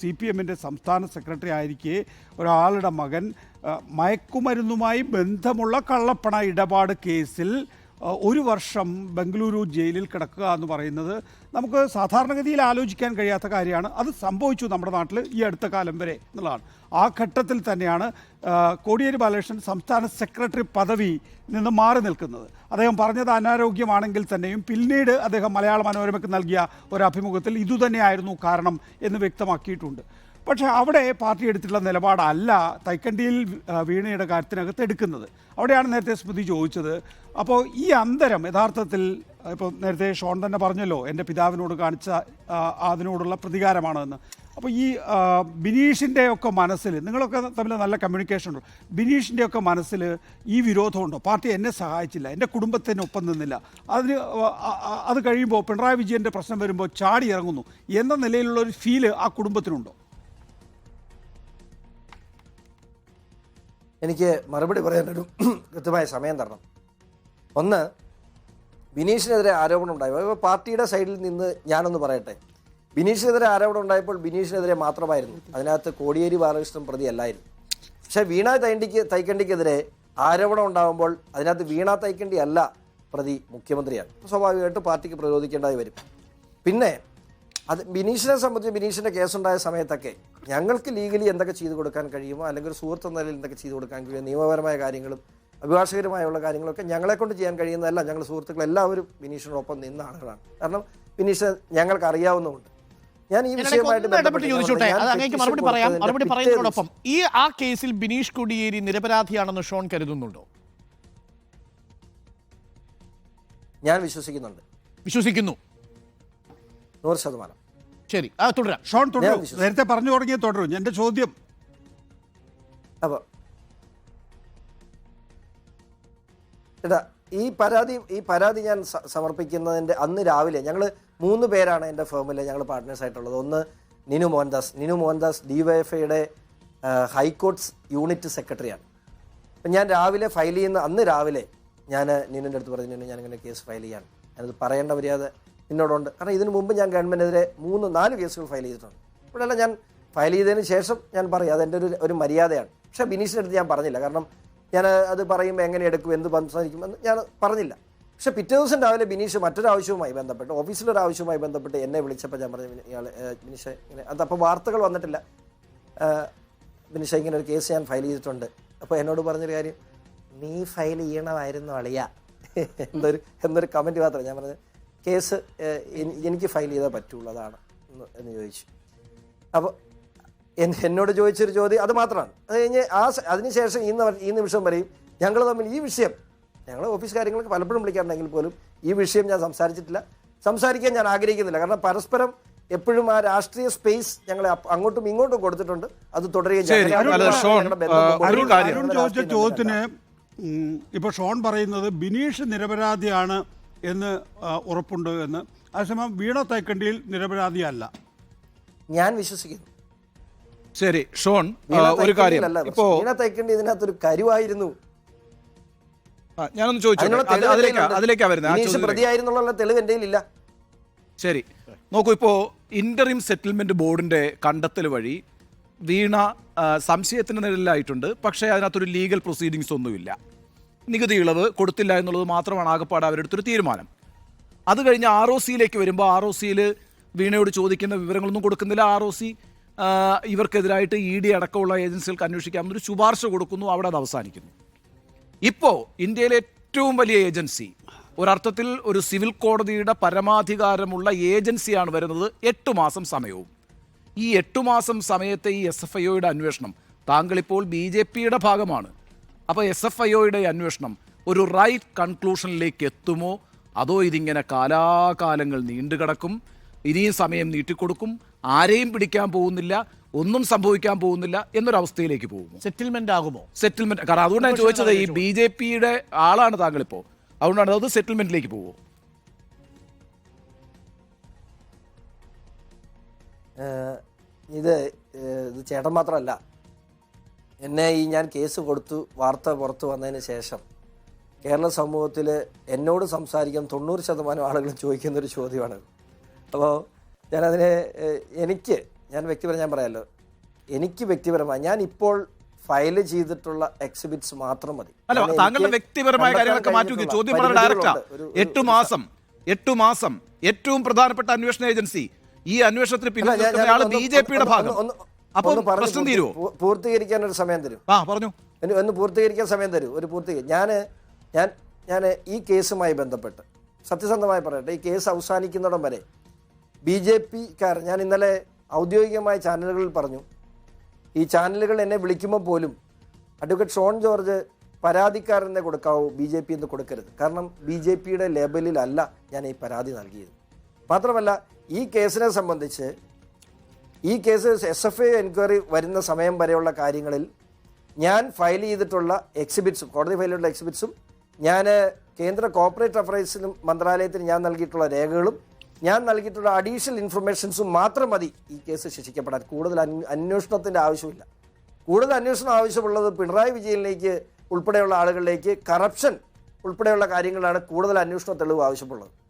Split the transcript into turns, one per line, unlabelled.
C P എമ്മിന്റെ സംസ്ഥാന secretary ആയിരിക്കെ ഒരാളുടെ മകൻ മയക്കുമരുന്നുമായി ബന്ധമുള്ള കള്ളപ്പണ ഇടപാട് കേസിൽ ഒരു വർഷം ബംഗളൂരു ജയിലിൽ കിടക്കുക എന്ന് പറയുന്നത് നമുക്ക് സാധാരണഗതിയിൽ ആലോചിക്കാൻ കഴിയാത്ത കാര്യമാണ്. അത് സംഭവിച്ചു നമ്മുടെ നാട്ടിൽ ഈ അടുത്ത കാലം വരെ എന്നുള്ളതാണ്. ആ ഘട്ടത്തിൽ തന്നെയാണ് കോടിയേരി ബാലകൃഷ്ണൻ സംസ്ഥാന സെക്രട്ടറി പദവി നിന്ന് മാറി നിൽക്കുന്നത്. അദ്ദേഹം പറഞ്ഞത് അനാരോഗ്യമാണെങ്കിൽ തന്നെയും പിന്നീട് അദ്ദേഹം മലയാള മനോരമയ്ക്ക് നൽകിയ ഒരു അഭിമുഖത്തിൽ ഇതുതന്നെയായിരുന്നു കാരണം എന്ന് വ്യക്തമാക്കിയിട്ടുണ്ട്. പക്ഷേ അവിടെ പാർട്ടി എടുത്തിട്ടുള്ള നിലപാടല്ല തൈക്കണ്ടിയിൽ വീണയുടെ കാര്യത്തിനകത്ത് എടുക്കുന്നത്. അവിടെയാണ് നേരത്തെ സ്മൃതി ചോദിച്ചത്. അപ്പോൾ ഈ അന്തരം യഥാർത്ഥത്തിൽ ഇപ്പോൾ നേരത്തെ ഷോൺ തന്നെ പറഞ്ഞല്ലോ എന്റെ പിതാവിനോട് കാണിച്ച അതിനോടുള്ള പ്രതികാരമാണ് എന്ന് അപ്പോൾ ഈ ബിനീഷിന്റെ ഒക്കെ മനസ്സിൽ നിങ്ങളൊക്കെ തമ്മിൽ നല്ല കമ്മ്യൂണിക്കേഷൻ ഉണ്ട്? ബിനീഷിന്റെ ഒക്കെ മനസ്സിൽ ഈ വിരോധമുണ്ടോ പാർട്ടി എന്നെ സഹായിച്ചില്ല എന്റെ കുടുംബത്തിനൊപ്പം നിന്നില്ല. അതിന് അത് കഴിയുമ്പോൾ പിണറായി വിജയന്റെ പ്രശ്നം വരുമ്പോൾ ചാടി ഇറങ്ങുന്നു എന്ന നിലയിലുള്ള ഒരു ഫീൽ ആ കുടുംബത്തിനുണ്ടോ?
എനിക്ക് മറുപടി പറയാനൊരു കൃത്യമായ സമയം തരണം. ഒന്ന് ബിനീഷിനെതിരെ ആരോപണം ഉണ്ടായി പാർട്ടിയുടെ സൈഡിൽ നിന്ന് ഞാനൊന്ന് പറയട്ടെ. ബിനീഷിനെതിരെ ആരോപണം ഉണ്ടായപ്പോൾ ബിനീഷിനെതിരെ മാത്രമായിരുന്നു. അതിനകത്ത് കോടിയേരി ബാലകൃഷ്ണൻ പ്രതി അല്ലായിരുന്നു. പക്ഷേ വീണ തൈണ്ടിക്ക് തൈക്കണ്ടിക്കെതിരെ ആരോപണം ഉണ്ടാകുമ്പോൾ അതിനകത്ത് വീണ തൈക്കണ്ടി അല്ല പ്രതി മുഖ്യമന്ത്രിയാണ്. സ്വാഭാവികമായിട്ട് പാർട്ടിക്ക് പ്രതിരോധിക്കേണ്ടതായി വരും. പിന്നെ അത് ബിനീഷിനെ സംബന്ധിച്ച് ബിനീഷിന്റെ കേസുണ്ടായ സമയത്തൊക്കെ ഞങ്ങൾക്ക് ലീഗലി എന്തൊക്കെ ചെയ്തു കൊടുക്കാൻ കഴിയുമോ അല്ലെങ്കിൽ ഒരു സുഹൃത്ത് നിലയിൽ എന്തൊക്കെ ചെയ്തു കൊടുക്കാൻ കഴിയുമോ നിയമപരമായ കാര്യങ്ങളും അഭിഭാഷകരുമായുള്ള കാര്യങ്ങളൊക്കെ ഞങ്ങളെ കൊണ്ട് ചെയ്യാൻ കഴിയുന്നതല്ല. ഞങ്ങൾ സുഹൃത്തുക്കൾ എല്ലാവരും ബിനീഷിനോടൊപ്പം നിന്ന ആളുകളാണ്. കാരണം ബിനീഷ് ഞങ്ങൾക്ക് അറിയാവുന്നതുകൊണ്ട്. ഞാൻ ഈ വിഷയമായിട്ട്
ഇടപെട്ട് ചോദിച്ചോട്ടെ? അത് അങ്ങേക്ക് മറുപടി പറയാം. മറുപടി പറയുന്നതോടൊപ്പം ഈ ആ കേസിൽ ബിനീഷ് കുടിയേരി നിരപരാധിയാണെന്ന് ഷോൺ കരുതുന്നുണ്ടോ?
ഞാൻ വിശ്വസിക്കുന്നുണ്ട്.
വിശ്വസിക്കുന്നു.
നൂറ് ശതമാനം.
ശരി. ആ തുടരാം.
ഷോൺ തുടരും. നേരത്തെ പറഞ്ഞു തുടങ്ങിയ തുടരും. എന്റെ ചോദ്യം.
അപ്പോൾ എടാ ഈ പരാതി ഈ പരാതി ഞാൻ സമർപ്പിക്കുന്നതിന്റെ അന്ന് രാവിലെ ഞങ്ങൾ മൂന്ന് പേരാണ് എന്റെ ഫേമിൽ ഞങ്ങൾ പാർട്ട്നേഴ്സ് ആയിട്ടുള്ളത്. ഒന്ന് Ninu Mohandas. Ninu Mohandas D Y F ഐയുടെ ഹൈക്കോർട്ട്സ് യൂണിറ്റ് സെക്രട്ടറിയാണ്. അപ്പം ഞാൻ രാവിലെ ഫയൽ ചെയ്യുന്ന അന്ന് രാവിലെ ഞാൻ നിനുവിന്റെ അടുത്ത് പറഞ്ഞു ഞാൻ ഞാനിങ്ങനെ കേസ് ഫയൽ ചെയ്യാണ് ഞാനത് പറയേണ്ട മര്യാദ നിന്നോടുണ്ട് കാരണം ഇതിനു മുമ്പ് ഞാൻ ഗവൺമെന്റിനെതിരെ മൂന്ന് നാല് കേസുകൾ ഫയൽ ചെയ്തിട്ടുണ്ട്. ഇവിടെയല്ല ഞാൻ ഫയൽ ചെയ്തതിന് ശേഷം ഞാൻ പറയും അതെന്റെ ഒരു ഒരു മര്യാദയാണ്. പക്ഷേ ബിനീഷിന്റെ അടുത്ത് ഞാൻ പറഞ്ഞില്ല. കാരണം ഞാൻ അത് പറയുമ്പോൾ എങ്ങനെ എടുക്കും എന്ത് സംസാരിക്കും എന്ന് ഞാൻ പറഞ്ഞില്ല. പക്ഷേ പിറ്റേ ദിവസം രാവിലെ ബിനീഷ് മറ്റൊരു ആവശ്യവുമായി ബന്ധപ്പെട്ട് ഓഫീസിലൊരു ആവശ്യവുമായി ബന്ധപ്പെട്ട് എന്നെ വിളിച്ചപ്പോൾ ഞാൻ പറഞ്ഞു ഇയാൾ ബിനീഷ് ഇങ്ങനെ അത് അപ്പോൾ വാർത്തകൾ വന്നിട്ടില്ല. ബിനീഷ് ഇങ്ങനെ ഒരു കേസ് ഞാൻ ഫയൽ ചെയ്തിട്ടുണ്ട്. അപ്പോൾ എന്നോട് പറഞ്ഞൊരു കാര്യം നീ ഫയൽ ചെയ്യണമായിരുന്നു അളിയ. എന്നൊരു എന്നൊരു കമന്റ് മാത്രമേ ഞാൻ പറഞ്ഞത് കേസ് എനിക്ക് ഫയൽ ചെയ്താൽ പറ്റുള്ളതാണ് എന്ന് എന്ന് ചോദിച്ചു. അപ്പോൾ എൻ- എന്നോട് ചോദിച്ചൊരു ചോദ്യം അത് മാത്രമാണ്. അത് കഴിഞ്ഞ് ആ അതിനുശേഷം ഈ ഈ നിമിഷം വരെയും ഞങ്ങൾ തമ്മിൽ ഈ വിഷയം ഞങ്ങൾ ഓഫീസ് കാര്യങ്ങളൊക്കെ പലപ്പോഴും വിളിക്കാറുണ്ടെങ്കിൽ പോലും ഈ വിഷയം ഞാൻ സംസാരിച്ചിട്ടില്ല. സംസാരിക്കാൻ ഞാൻ ആഗ്രഹിക്കുന്നില്ല. കാരണം പരസ്പരം എപ്പോഴും ആ രാഷ്ട്രീയ സ്പേസ് ഞങ്ങൾ അങ്ങോട്ടും ഇങ്ങോട്ടും കൊടുത്തിട്ടുണ്ട്. അത് തുടരുകയും
ചോദിച്ച ചോദ്യത്തിന് ഇപ്പോൾ ഇപ്പൊ ഷോൺ പറയുന്നത് ബിനീഷ് നിരപരാധിയാണ് എന്ന് ഉറപ്പുണ്ടോ എന്ന്. അതേസമയം വീണ തൈക്കണ്ടിയിൽ നിരപരാധിയല്ല.
ഞാൻ വിശ്വസിക്കുന്നു.
ശരി ഷോൺ ഒരു കാര്യം. ഇപ്പോ
വീണ തൈക്കണ്ടി ഇതിനകത്തൊരു കരുവായിരുന്നു.
ഞാനൊന്ന് ചോദിച്ചു അതിലേക്കാ അതിലേക്കാ വരുന്നത് ആ
ബിനീഷ്
ചോദ്യത്തിലേക്ക്.
പ്രതിയായിരുന്നുള്ള തെളിവ് എന്റെ കയ്യിലില്ല.
ശരി. നോക്കൂ ഇപ്പോ ഇന്ററിം സെറ്റിൽമെന്റ് ബോർഡിന്റെ കണ്ടെത്തൽ വഴി വീണ സംശയത്തിന് നിഴലിലായിട്ടുണ്ട്. പക്ഷേ അതിനകത്തൊരു ലീഗൽ പ്രൊസീഡിങ്സ് ഒന്നുമില്ല. നികുതി ഇളവ് കൊടുത്തില്ല എന്നുള്ളത് മാത്രമാണ് ആകപ്പാട് അവരെടുത്തൊരു തീരുമാനം. അത് കഴിഞ്ഞ് ആർ ഒ സിയിലേക്ക് വരുമ്പോൾ ആർ ഒ സിയിൽ വീണയോട് ചോദിക്കുന്ന വിവരങ്ങളൊന്നും കൊടുക്കുന്നില്ല. ആർ ഒ സി ഇവർക്കെതിരായിട്ട് ഇ ഡി അടക്കമുള്ള ഏജൻസികൾക്ക് അന്വേഷിക്കാമെന്നൊരു ശുപാർശ കൊടുക്കുന്നു അവിടെ അത് അവസാനിക്കുന്നു. ഇപ്പോൾ ഇന്ത്യയിലെ ഏറ്റവും വലിയ ഏജൻസി ഒരർത്ഥത്തിൽ ഒരു സിവിൽ കോടതിയുടെ പരമാധികാരമുള്ള ഏജൻസിയാണ് വരുന്നത്. എട്ട് മാസം സമയവും. ഈ എട്ട് മാസം സമയത്തെ ഈ എസ് എഫ് ഐ ഒയുടെ അന്വേഷണം താങ്കളിപ്പോൾ ബി ജെ പിയുടെ ഭാഗമാണ്. അപ്പോൾ എസ് എഫ് ഐ ഒയുടെ അന്വേഷണം ഒരു റൈറ്റ് കൺക്ലൂഷനിലേക്ക് എത്തുമോ? അതോ ഇതിങ്ങനെ കാലാകാലങ്ങൾ നീണ്ടുകിടക്കും? ഇനിയും സമയം നീട്ടിക്കൊടുക്കും? ആരെയും പിടിക്കാൻ പോകുന്നില്ല? ഒന്നും സംഭവിക്കാൻ പോകുന്നില്ല എന്നൊരവസ്ഥയിലേക്ക് പോകും
സെറ്റിൽമെന്റ് ആകുമോ?
സെറ്റിൽമെന്റ് കാരണം അതുകൊണ്ടാണ് ഞാൻ ചോദിച്ചത് ഈ ബി ജെ പിയുടെ ആളാണ് താങ്കളിപ്പോ. അതുകൊണ്ടാണ് അത് സെറ്റിൽമെന്റിലേക്ക്
പോകുമോ ഇത് ചേട്ടൻ മാത്രമല്ല. എന്നെ ഈ ഞാൻ കേസ് കൊടുത്തു വാർത്ത പുറത്തു വന്നതിന് ശേഷം കേരള സമൂഹത്തിൽ എന്നോട് സംസാരിക്കാൻ തൊണ്ണൂറ് ശതമാനം ആളുകളും ചോദിക്കുന്നൊരു ചോദ്യമാണ്. അപ്പോൾ ഞാനതിനെ എനിക്ക് ഞാൻ വ്യക്തിപരം ഞാൻ പറയാമല്ലോ എനിക്ക് വ്യക്തിപരമായി ഞാൻ ഇപ്പോൾ ഫയൽ ചെയ്തിട്ടുള്ള എക്സിബിറ്റ്സ് മാത്രം മതി.
അല്ല താങ്കളുടെ വ്യക്തിപരമായ കാര്യങ്ങളൊക്കെ മാറ്റി ചോദ്യം വളരെ ഡയറക്റ്റാ എട്ടു മാസം എട്ടു മാസം ഏറ്റവും പ്രധാനപ്പെട്ട അന്വേഷണ ഏജൻസി ഈ അന്വേഷണത്തിന്
പിന്നെ
പിന്നിൽ ബി ജെ പിയുടെ ഭാഗം. അപ്പോൾ പ്രശ്നം
പൂർത്തീകരിക്കാൻ ഒരു സമയം തരും.
ആ പറഞ്ഞു.
ഒന്ന് പൂർത്തീകരിക്കാൻ സമയം തരൂ. ഒരു പൂർത്തീകരി ഞാൻ ഞാൻ ഞാൻ ഈ കേസുമായി ബന്ധപ്പെട്ട് സത്യസന്ധമായി പറയട്ടെ ഈ കേസ് അവസാനിക്കുന്നിടം വരെ ബി ജെ പിക്കാർ ഞാൻ ഇന്നലെ ഔദ്യോഗികമായ ചാനലുകളിൽ പറഞ്ഞു. ഈ ചാനലുകൾ എന്നെ വിളിക്കുമ്പോൾ പോലും അഡ്വക്കേറ്റ് ഷോൺ ജോർജ് പരാതിക്കാരനെ കൊടുക്കാവൂ ബി ജെ പി എന്ന് കൊടുക്കരുത്. കാരണം ബി ജെ പിയുടെ ലേബലിലല്ല ഞാൻ ഈ പരാതി നൽകിയത്. മാത്രമല്ല ഈ കേസിനെ സംബന്ധിച്ച് ഈ case S F I enquiry വരുന്ന സമയം വരെയുള്ള കാര്യങ്ങളിൽ ഞാൻ ഫയൽ ചെയ്തിട്ടുള്ള എക്സിബിറ്റ്സും കോടതി ഫയൽ ചെയ്തിട്ടുള്ള എക്സിബിറ്റ്സും ഞാൻ കേന്ദ്ര കോർപ്പറേറ്റ് അഫയേഴ്സിനും മന്ത്രാലയത്തിന് ഞാൻ നൽകിയിട്ടുള്ള രേഖകളും ഞാൻ നൽകിയിട്ടുള്ള അഡീഷണൽ ഇൻഫർമേഷൻസും മാത്രം മതി ഈ കേസ് ശിക്ഷിക്കപ്പെടാൻ. കൂടുതൽ അന്വ- അന്വേഷണത്തിന്റെ ആവശ്യമില്ല. കൂടുതൽ അന്വേഷണം ആവശ്യമുള്ളത് പിണറായി വിജയനിലേക്ക് ഉൾപ്പെടെയുള്ള ആളുകളിലേക്ക് കറപ്ഷൻ ഉൾപ്പെടെയുള്ള കാര്യങ്ങളാണ് കൂടുതൽ അന്വേഷണ തെളിവ് ആവശ്യമുള്ളത്.